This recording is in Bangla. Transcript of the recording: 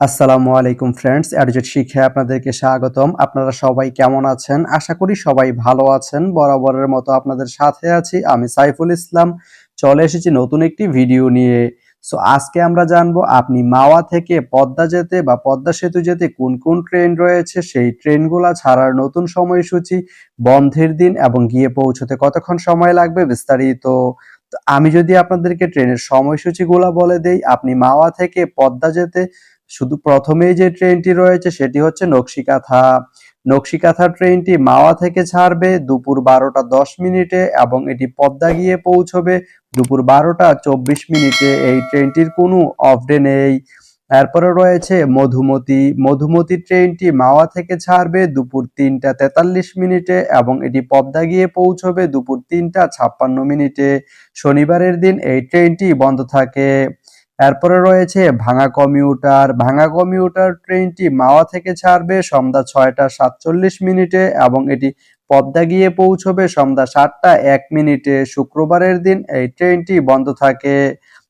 আসসালামু আলাইকুম ফ্রেন্ডস, অ্যাডজেট শিখে আপনাদেরকে স্বাগতম। আপনারা সবাই কেমন আছেন? আশা করি সবাই ভালো আছেন। বরাবরের মতো আপনাদের সাথে আছি আমি সাইফুল ইসলাম। চলে এসেছি নতুন একটি ভিডিও নিয়ে। সো আজকে আমরা জানব আপনি মাওয়া থেকে পদ্মা যেতে বা পদ্মা সেতু যেতে কোন কোন ট্রেন রয়েছে? সেই ট্রেনগুলা ছাড়ার নতুন সময়সূচি, বন্ধের দিন এবং গিয়ে পৌঁছতে কতক্ষণ সময় লাগবে বিস্তারিত। আমি যদি আপনাদেরকে ট্রেনের সময়সূচিগুলা বলে দেই, আপনি মাওয়া থেকে পদ্মা যেতে শুধু প্রথমেই যে ট্রেনটি রয়েছে সেটি হচ্ছে নকশিকাথা। নকশিকাথা ট্রেনটি মাওয়া থেকে ছাড়বে, দুপুর বারোটা দশ মিনিটে এবং এটি পদ্মা গিয়ে পৌঁছবে দুপুর বারোটা চব্বিশ মিনিটে। এই ট্রেনটির কোনো অফ ডে নেই। এরপরে রয়েছে মধুমতি। মধুমতি ট্রেনটি মাওয়া থেকে ছাড়বে দুপুর তিনটা তেতাল্লিশ মিনিটে এবং এটি পদ্মা গিয়ে পৌঁছবে দুপুর তিনটা ছাপ্পান্ন মিনিটে। শনিবারের দিন এই ট্রেনটি বন্ধ থাকে। এরপরে রয়েছে ভাঙা কমিউটার ভাঙা কমিউটার ট্রেনটি মাওয়া থেকে ছাড়বে, সন্ধ্যা ছয়টা সাতচল্লিশ মিনিটে এবং এটি পদ্মা গিয়ে পৌঁছবে সন্ধ্যা সাতটা এক মিনিটে। শুক্রবারের দিন এই ট্রেনটি বন্ধ থাকে।